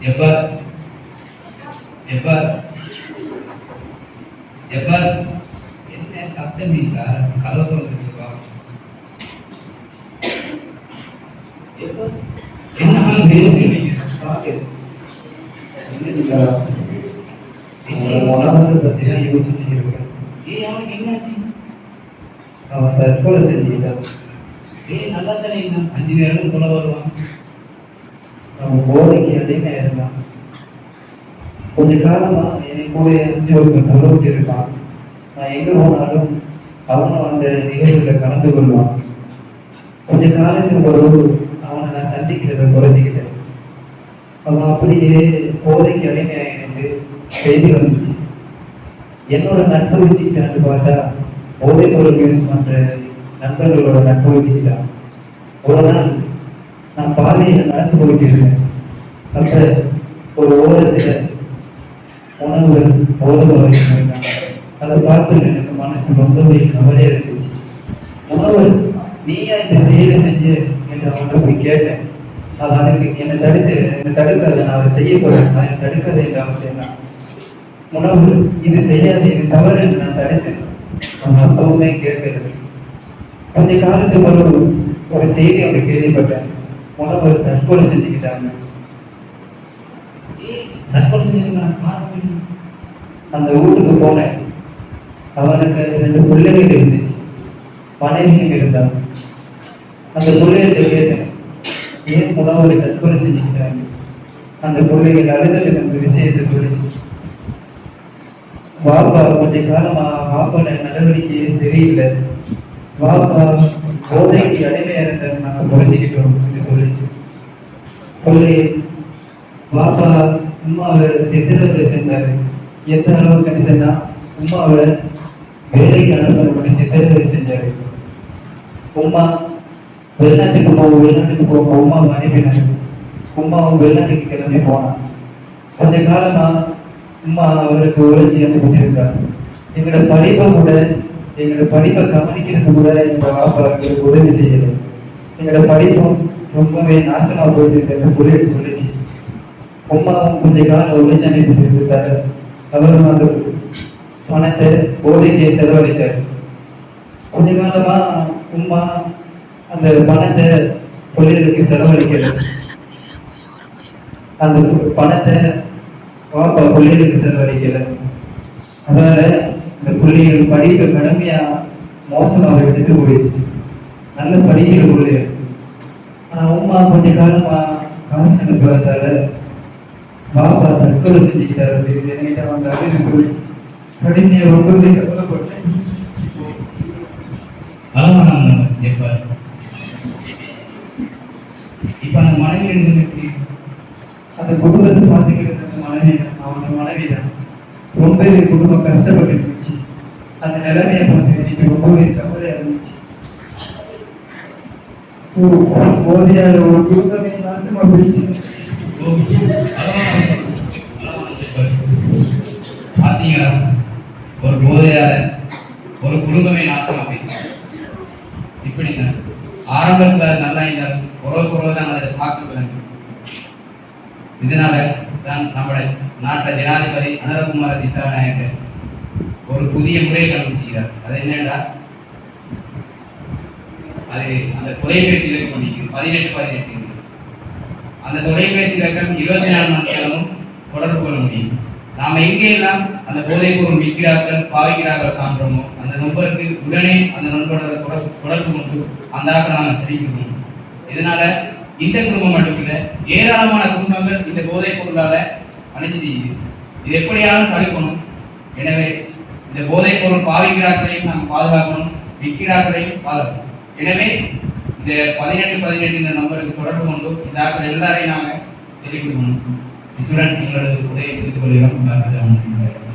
எப்ப? எப்ப? எப்ப? என்ன சத்தம் இல்ல கலவரம் இருக்குப்பா எப்ப? என்ன என்னாச்சு? அவன் தற்கொலை செஞ்சுக்கிட்டான் ஏய் நல்லா தானே அஞ்சு நேரம் சொல்ல வருவான். அவன் போதைக்கு அடிமை ஆயிருந்தான் கொஞ்ச காலமா என் கூட இருந்து ஒருத்தர் தொலைவிட்டு இருக்கான் நான் எங்க போனாலும் அவனும் அந்த நிகழ்வுல கலந்து கொள்வான். கொஞ்ச காலத்துக்கு ஒரு அவனை நான் சந்திக்கிறத குறைச்சிக்கிட்டேன். அவன் அப்படியே போதைக்கு அடிமையாயிருந்து செய்தி வந்துச்சு. என்னோட நட்பு வச்சுக்கிட்டான்னு பார்த்தா போதை பொருள் யூஸ் பண்ற நண்பர்களோட நட்பு வச்சுக்கிட்டான். ஒரு நாள் நான் பாதையில நடந்து போயிட்டு இருந்தேன் அப்ப ஒரு ஓரத்துல உணவு ஓரத்தில் அதை பார்த்து எனக்கு மனசு ரொம்பவே கவலையா இருந்துச்சு. உணவு நீயா இந்த செயலை செஞ்சு? என்று அவன்கிட்ட போய் கேட்டேன். அது அதுக்கு என்னை தடுத்து என்னை தடுக்கிறத நான் அதை செய்ய போறேன். நான் என்னை தடுக்காது என்று அவன் சொன்னான். உணவு இது செய்யாது இது தவறு என்று நான் தடுத்தேன். அவன் அப்பவுமே கேட்கறது கொஞ்ச காலத்துக்கு ஒரு ஒரு செய்தி அவனுக்கு கேள்விப்பட்டேன். உணவு தற்கொலை செஞ்சுக்கிட்டாங்க. தற்கொலை செஞ்சுக்கலாம் காரணம்? அந்த வீட்டுக்கு போனேன். அவனுக்கு ரெண்டு பிள்ளைகள் இருந்துச்சு. மனைவியும் இருந்தான் அந்த பிள்ளைகிட்ட கேட்டேன். ஏன் உணவு தற்கொலை செஞ்சுக்கிட்டாங்க? அந்த பிள்ளைகள் அழுது அந்த விஷயத்தை சொல்லிச்சு. வாப்பா கொஞ்ச காலமா வாப்பாட நடவடிக்கையே சரியில்லை. வாப்பா போதைக்கு அடிமையா இருந்த நாங்க புரிஞ்சுக்கிட்டோம் என்று சொல்லிச்சு சொல்லி பாப்பா உமாவை சித்திரத்தை செஞ்சாரு எந்த அளவுக்கு சொன்னா உமாவை வேலைக்கு அனுப்பி சித்திரத்தை செஞ்சாரு உமா வெளிநாட்டுக்கு போவோம் வெளிநாட்டுக்கு போவோம் உமா அனுப்பினாரு உமாவும் வெளிநாட்டுக்கு கிளம்பி போனான். கொஞ்ச காலமா உமா அவருக்கு உழைச்சி அனுப்பிச்சிருக்காரு எங்களோட படிப்பை கூட எங்களோட படிப்பை கவனிக்கிறது கூட எங்க பாப்பா எங்களுக்கு உதவி செய்யலை. எங்களோட படிப்பும் ரொம்பவே நாசமா போயிட்டு இருக்கிறது புரியுது சொல்லிச்சு. உமாவும் கொஞ்ச காலம் உழைச்சி இருக்காரு அவரும் அந்த பணத்தை போதைக்கு செலவழித்தார் கொஞ்ச காலமா உமா அந்த பணத்தை தொழிலுக்கு செலவழிக்கல. அந்த பணத்தை பாப்பா பிள்ளைகளுக்கு செலவழிக்கல. அதனால இந்த பிள்ளைகள் படிப்பு கடுமையா மோசமாக எடுத்து போயிடுச்சு. நல்ல படிக்கிற பிள்ளைகள் உமா கொஞ்ச காலமா காசு அனுப்புறதால பாப்பா தற்கொலை செஞ்சுக்கிட்டாரு அப்படின்னு என்கிட்ட வந்தாரு சொல்லி கடுமையா ரொம்பவே கவலைப்பட்டேன் அழகான எப்ப இப்ப அந்த மனைவி எப்படி? அந்த குடும்பத்தை பார்த்துக்கிட்டு இருந்த மனைவி அவனோட மனைவி தான். ரொம்பவே குடும்பம் கஷ்டப்பட்டு இருந்துச்சு அந்த நிலைமையை பார்த்து எனக்கு ரொம்பவே கவலையா இருந்துச்சு ஒரு ஒரு குடும்பமே நாசமா போயிடுச்சு பாத்தீங்களா ஒரு போதையால ஒரு குடும்பமே நாசமா போயிடுச்சு இப்படிங்க ஆரம்பத்துல நல்லா இந்த குறவு உறவு தான் அதை பார்க்க இதனால தான் நம்முடைய நாட்டை ஜனாதிபதி அனரகுமார திசாநாயகர் ஒரு புதிய முறையை கண்டுபிடிக்கிறார். அது என்னடா அது அந்த தொலைபேசி இலக்கம் பண்ணிக்கு பதினெட்டு பதினெட்டு. அந்த தொலைபேசி இலக்கம் இருபத்தி நாலு மணி நேரமும் தொடர்பு கொள்ள முடியும். நாம எங்கெல்லாம் அந்த போதைப் பொருள் விற்கிறார்கள் பாவிக்கிறார்கள் காண்றோமோ அந்த நண்பருக்கு உடனே அந்த நண்பரோட தொடர்பு தொடர்பு கொண்டு அந்த ஆக்களை நாங்கள் தெரிவிக்கணும் இதனால இந்த குடும்பம் மட்டுமில்லை ஏராளமான குடும்பங்கள் இந்த போதைப் பொருளால அழிஞ்சு இது எப்படியாலும் தடுக்கணும். எனவே இந்த போதைப் பொருள் பாவிக்கிறார்களையும் நாம் பாதுகாக்கணும் விற்கிறார்களையும் பாதுகாக்கணும். எனவே இந்த பதினெட்டு பதினெட்டு இந்த நம்பருக்கு தொடர்பு கொண்டு இந்த எல்லாரையும் நாங்கள் தெரிவிக்கணும் இத்துடன் எங்களது உரையை முடித்துக் கொள்கிறோம்.